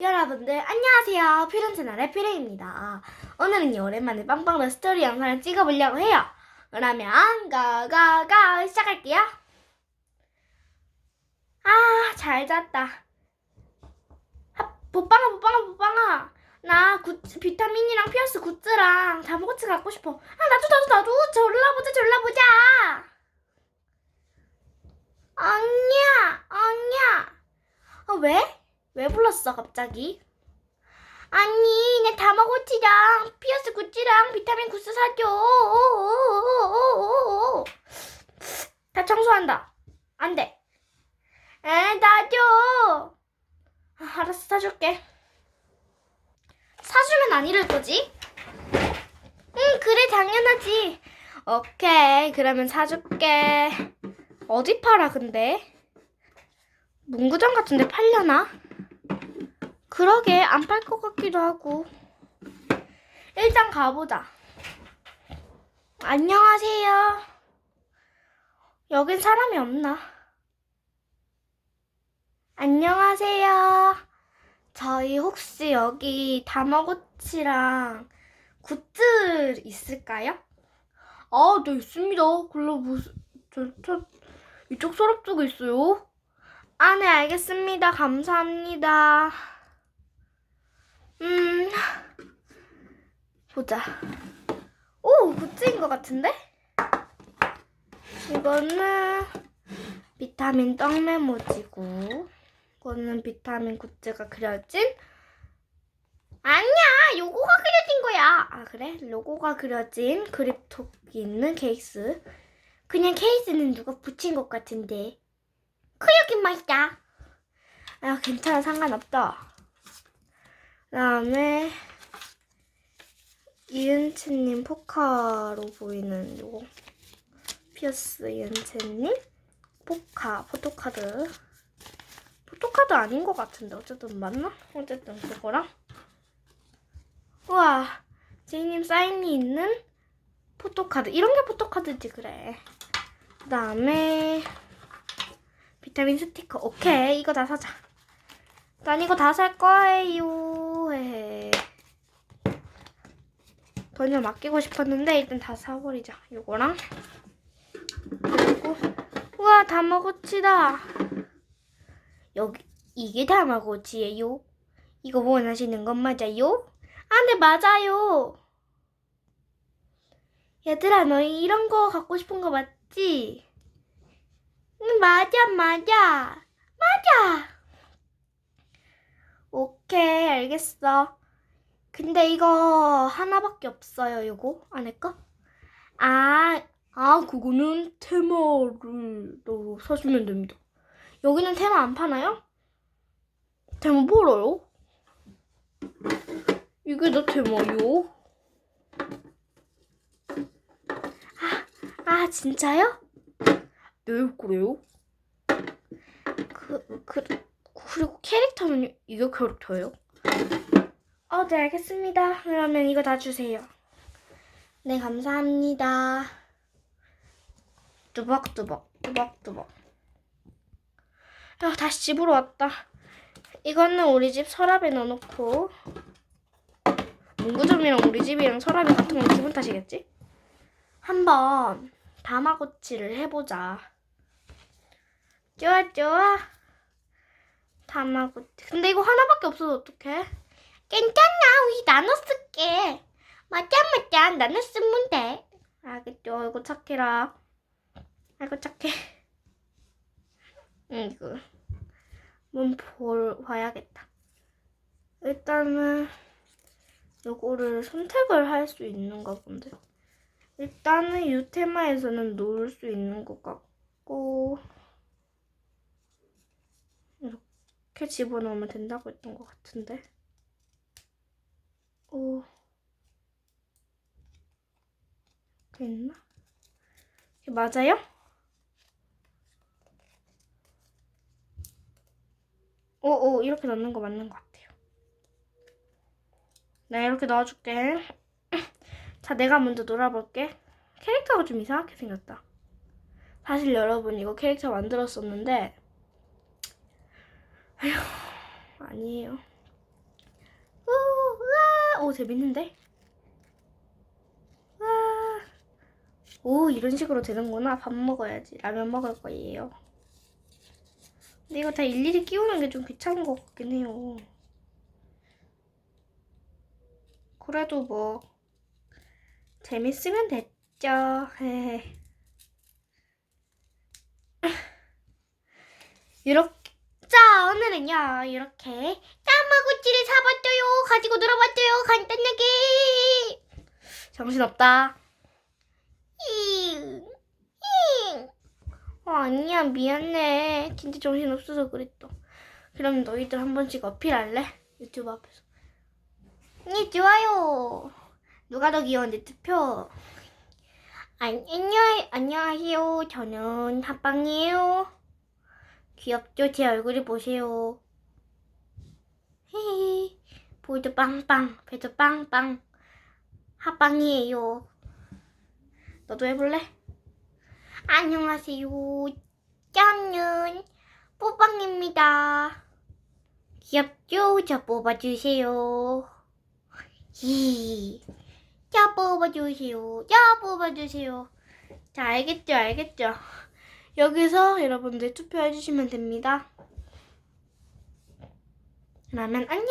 여러분들 안녕하세요. 퓨른 채널의 퓨른입니다. 오늘은요 오랜만에 빵빵 스토리 영상을 찍어보려고 해요. 그러면 가가가 시작할게요. 아 잘 잤다. 아, 보빵아 보빵아 보빵아. 나 굿즈, 비타민이랑 피어스 굿즈랑 다모고치 갖고 싶어. 아 나도 나도 나도. 졸라보자 졸라보자. 언니야 언니야. 어 왜? 왜 불렀어 갑자기? 아니 내 다마고치랑 피어스 굿즈랑 비타민 구스 사줘 다 청소한다 안돼 에 나줘 아, 알았어 사줄게 사주면 안 이럴 거지? 응 그래 당연하지 오케이 그러면 사줄게 어디 팔아 근데? 문구점 같은데 팔려나? 그러게 안 팔 것 같기도 하고 일단 가보자 안녕하세요 여긴 사람이 없나 안녕하세요 저희 혹시 여기 다마고치랑 굿즈 있을까요? 아, 네 있습니다. 글로 무슨 저, 저 이쪽 서랍 쪽에 있어요. 아, 네 알겠습니다. 감사합니다. 음, 보자. 오, 굿즈인 것 같은데? 이거는 비타민 떡 메모지고, 이거는 비타민 굿즈가 그려진. 아니야, 요거가 그려진 거야. 아, 그래? 로고가 그려진 그립톡이 있는 케이스. 그냥 케이스는 누가 붙인 것 같은데. 크여긴 맛있다. 아, 괜찮아, 상관없다. 그다음에 이은채님 포카로 보이는 요거. 피어스 이은채님 포카 포토카드. 포토카드 아닌 것 같은데 어쨌든 맞나? 어쨌든 그거랑. 우와 제이님 사인이 있는 포토카드. 이런 게 포토카드지 그래. 그 다음에 비타민 스티커. 오케이 이거 다 사자. 난 이거 다 살 거예요. 헤헤. 돈을 맡기고 싶었는데 일단 다 사버리자. 요거랑 그리고 우와 다마고치다. 여기 이게 다마고치예요. 이거 원하시는 건 맞아요? 아, 네 맞아요. 얘들아 너희 이런 거 갖고 싶은 거 맞지? 응 맞아 맞아 맞아. 오케이, 알겠어. 근데 이거 하나밖에 없어요, 요거 안에 거? 아, 아, 그거는 테마를 너 사주면 됩니다. 여기는 테마 안 파나요? 테마 뭐라요? 이게 다 테마요? 아, 아, 진짜요? 네, 그래요? 그, 그, 그리고 캐릭터는 이거 캐릭터예요? 어, 네, 알겠습니다. 그러면 이거 다 주세요. 네, 감사합니다. 뚜벅뚜벅, 뚜벅뚜벅. 야, 다시 집으로 왔다. 이거는 우리 집 서랍에 넣어놓고 문구점이랑 우리 집이랑 서랍이 같은 건 기분 탓이겠지? 한번 다마고치를 해보자. 좋아, 좋아. 다마고치. 근데 이거 하나밖에 없어서 어떡해? 괜찮아. 우리 나눠 쓸게. 맞아, 맞아. 나눠 쓰면 돼. 알겠죠. 이거 착해라. 아이고, 착해. 응, 이거. 한번 볼, 봐야겠다. 일단은, 요거를 선택을 할 수 있는가 본데. 일단은 유테마에서는 놓을 수 있는 것 같고, 이렇게 집어넣으면 된다고 했던 것 같은데. 오. 이렇게 있나? 이게 맞아요? 오오 이렇게 넣는 거 맞는 것 같아요. 네 이렇게 넣어줄게. 자 내가 먼저 놀아볼게. 캐릭터가 좀 이상하게 생겼다. 사실 여러분 이거 캐릭터 만들었었는데 아니에요. 오 재밌는데? 와. 오 이런 식으로 되는구나. 밥 먹어야지. 라면 먹을 거예요. 근데 이거 다 일일이 끼우는 게 좀 귀찮은 것 같긴 해요. 그래도 뭐 재밌으면 됐죠. 이렇게 자 오늘은요 이렇게 짜마구치를 사봤어요. 가지고 놀아봤어요. 간단하게. 정신없다. 잉, 잉. 어, 아니야 미안해. 진짜 정신없어서 그랬어 그럼 너희들 한 번씩 어필할래? 유튜브 앞에서. 네 좋아요. 누가 더 귀여운데 투표? 안, 안녕, 안녕하세요. 저는 합방이에요 귀엽죠? 제 얼굴을 보세요. 헤헤. 볼도 빵빵, 배도 빵빵. 합방이에요. 너도 해볼래? 안녕하세요. 저는 뽀빵입니다. 귀엽죠? 저 뽑아주세요. 히. 저 뽑아주세요. 저 뽑아주세요. 자, 알겠죠? 알겠죠? 여기서 여러분들 투표해 주시면 됩니다. 그러면 안녕.